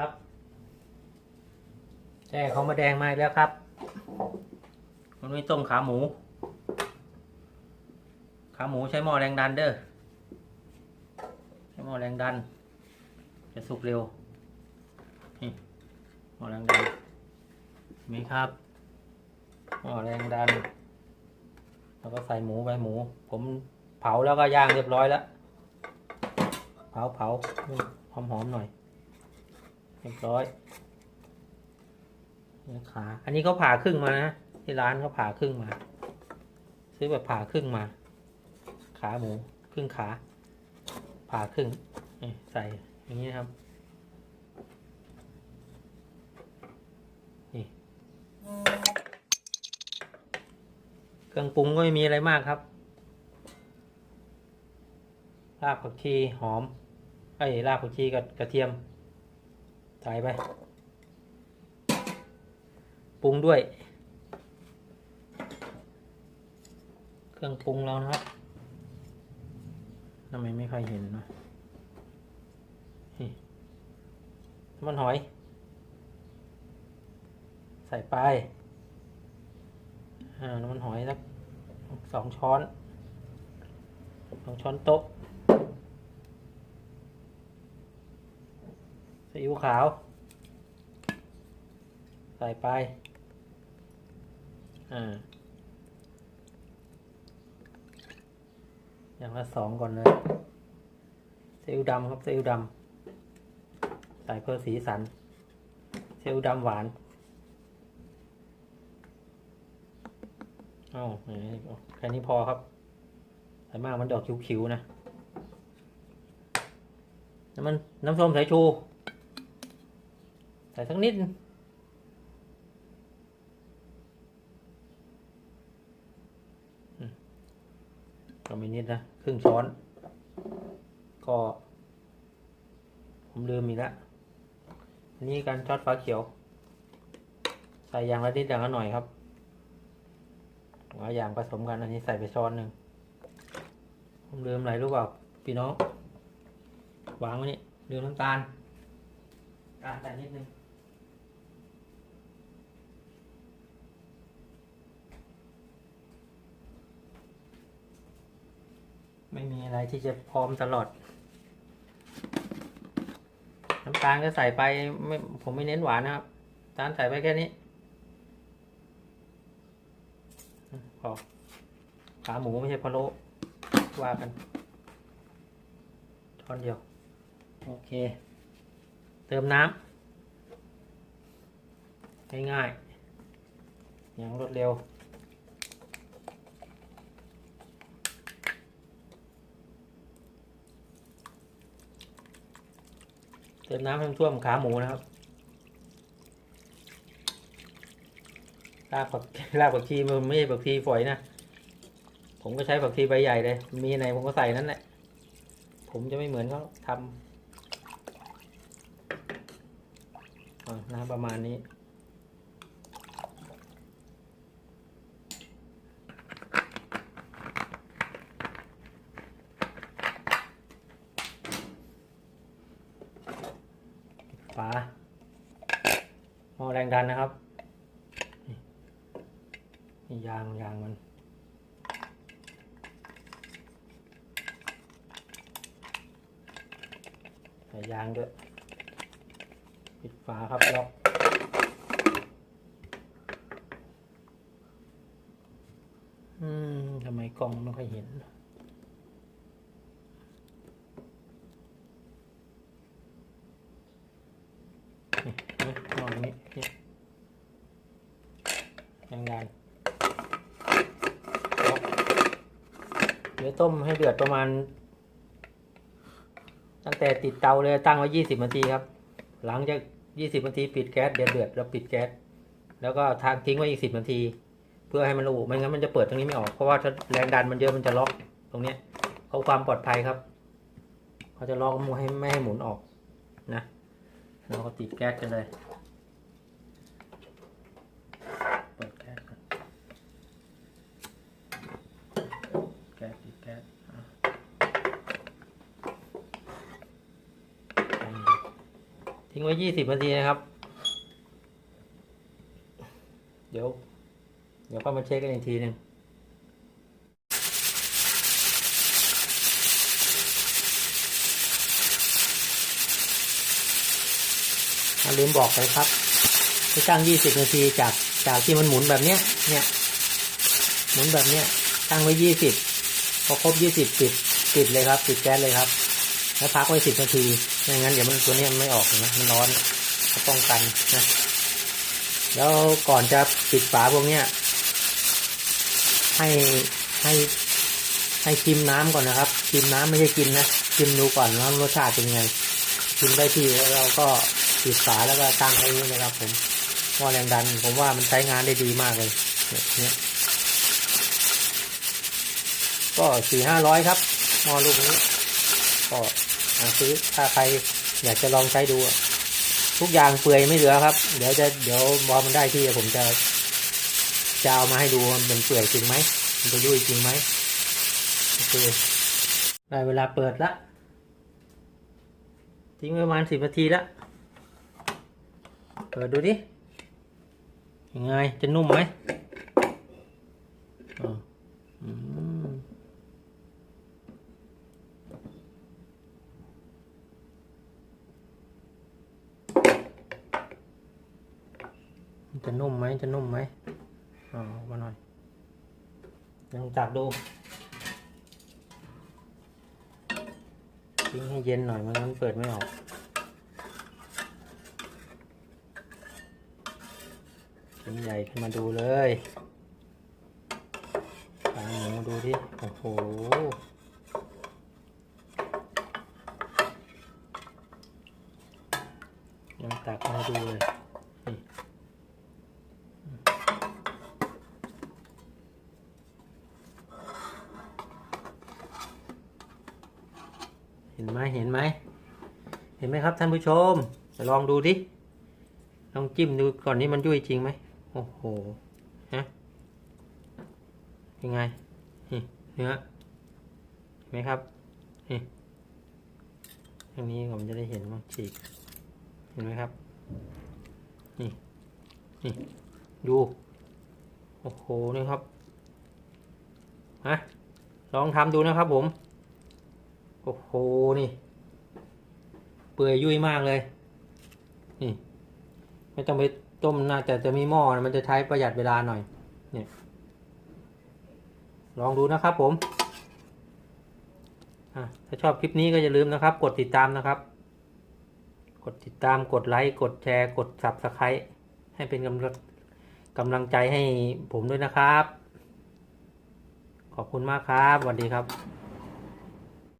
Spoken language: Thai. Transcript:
ครับแจ้ของมาแดงมาอีกแล้วครับ มันไม่ต้มขาหมู ขาหมูใช้หม้อแรงดันเด้อ ใช้หม้อแรงดัน จะสุกเร็ว นี่หม้อแรงดัน มีครับ หม้อแรงดัน แล้วก็ใส่หมูไปหมู ผมเผาแล้วก็ย่างเรียบร้อยแล้ว เผาเผาหอมหอมๆหน่อย เรียบร้อยขาอันนี้เขาผ่าครึ่งมานะที่ร้านเขาผ่าครึ่งมา ซื้อแบบผ่าครึ่งมา ขาหมูครึ่งขา ผ่าครึ่งนี่ใส่อย่างนี้ครับนี่เครื่องปรุงก็ไม่มีอะไรมากครับรากผักชีหอมไอ้รากผักชีกับกระเทียม ใส่ไป ปรุงด้วย เครื่องปรุงเรานะครับทำไมไม่ค่อยเห็นนะน้ำมันหอย ใส่ไปอ่าน้ำมันหอยสักสองช้อนสองช้อนโต๊ะ ซีอิ๊วขาว ใส่ไป อ่า อย่างละสองก่อนเลยซีอิ๊วดำครับซีอิ๊วดำ ใส่เพื่อสีสันซีอิ๊วดำหวาน เอ้าแค่นี้พอครับ ใส่มากมันดอกคิ้วๆนะน้ำมันน้ำส้มสายชู ส่สักนิดนึงอืมก็ม่นิดนะ ครึ่งช้อน ก็ ผมลืมอีกแล้วนนี้การทอดฟ้าเขียว ใส่ยางละนิดอย่างละหน่อยครับหลาอย่างผสมกันอันนี้ใส่ไปช้อนหนึ่งผมลืมอะไรรู้เปล่าพี่น้องวางไว้นี่ลืมน้ำตาลตาลใส่นิดนึง ไม่มี อะไรที่จะพร้อมตลอด น้ำตาลก็ใส่ไปไม่ผมไม่เน้นหวานนะครับน้ำตาลใส่ไปแค่นี้พอขาหมูไม่ใช่พะโล้ว่ากันช้อนเดียว โอเค เติมน้ำง่ายๆอย่างรวดเร็ว เติมน้ำให้มันท่วมขาหมูนะครับลากผักลากผักชีมันไม่ใช่ผักชีฝอยนะ ผมก็ใช้ผักชีใบใหญ่เลย มีไหนผมก็ใส่นั้นแหละ ผมจะไม่เหมือนเขาทำน้ำประมาณนี้ ฝาหม้อแรงดันนะครับนี่ยางยางมันใส่ยางด้วยปิดฝาครับล็อกอืมทำไมกล้องไม่ค่อยเห็นนี่มองนี้นี่ยังไง เดี๋ยวต้มให้เดือดประมาณ ตั้งแต่ติดเตาเลยตั้งไว้ยี่สิบนาทีครับ หลังจากยี่สิบนาทีปิดแก๊สเดือดเดือดเราปิดแก๊สแล้วก็ทางทิ้งไว้อีกสิบนาที เพื่อให้มันระอุไม่งั้นมันจะเปิดตรงนี้ไม่ออก เพราะว่าถ้าแรงดันมันเยอะมันจะล็อกตรงเนี้ยเขาความปลอดภัยครับเขาจะล็อกมือให้ไม่ให้หมุนออกนะเราก็ติดแก๊สกันเลย เปิดแก๊สก่อนแก๊สติดแก๊สอะลองดู ทิ้งไว้ยี่สิบนาทีนะครับ เดี๋ยว เดี๋ยวก็มาเช็คกันอีกทีหนึ่งอะลืมบอกไปครับให้ตั้งยี่สิบนาทีจากจากที่มันหมุนแบบเนี้ย เนี่ย หมุนแบบเนี้ย ตั้งไว้ยี่สิบพอครบยี่สิบปิดปิดเลยครับ ปิดแก๊สเลยครับ แล้วพักไว้สิบนาทีไม่งั้นเดี๋ยวมันตัวนี้มันไม่ออกนะมันร้อนก็ป้องกันนะแล้วก่อนจะปิดฝาพวกเนี้ยให้ให้ให้ชิมน้ำก่อนนะครับชิมน้ำไม่ใช่กินนะชิมดูก่อนว่ารสชาติเป็นไงชิมได้ที่แล้วเราก็ปิดฝาแล้วก็ตั้งไว้นี่นะครับ ผมหม้อแรงดัน ผมว่ามันใช้งานได้ดีมากเลยเนี่ยก็สี่ห้าร้อยครับหม้อลูกนี้ก็ ซื้อถ้าใครอยากจะลองใช้ดู ทุกอย่างเปื่อยไม่เหลือครับ เดี๋ยวจะเดี๋ยวบอมันได้ที่ผมจะจะเอามาให้ดูมันเป็นเปื่อยจริงไหมมันจะยุ่ยจริงไหมโอเคได้เวลาเปิดละทิ้งไว้ประมาณสิบนาทีละเปิดดูดิยังไงจะนุ่มไหมอ๋ออืม จะนุ่มไหมจะนุ่มไหมอ๋อมาหน่อยลองตักดูทิ้งให้เย็นหน่อยไมันงั้นเปิดไม่ออกชิ้นใหญ่ขึ้นมาดูเลยขาหมูดูที่โอ้โหยังตักมาดูเลย นี่ เห็นไหมเห็นไหมเห็นไหมครับท่านผู้ชมจะลองดูดิลองจิ้มดูก่อนนี้มันยุ่ยจริงไหมโอ้โหฮะยังไงนี่เนื้อเห็นไหมครับนี่ทางนี้ผมจะได้เห็นมั้งฉีกเห็นไหมครับนี่นี่ดูโอ้โหนี่ครับฮะลองทำดูนะครับผม โอ้โห นี่ เปื่อยยุ่ยมากเลย นี่ ไม่ต้องไปต้มน่าจะจะมีหม้อนะมันจะใช้ประหยัดเวลาหน่อยเนี่ยลองดูนะครับผมถ้าชอบคลิปนี้ก็อย่าลืมนะครับ กดติดตามนะครับ กดติดตามกดไลค์กดแชร์ กด subscribe ให้เป็นกำลังกำลังใจให้ผมด้วยนะครับ ขอบคุณมากครับสวัสดีครับ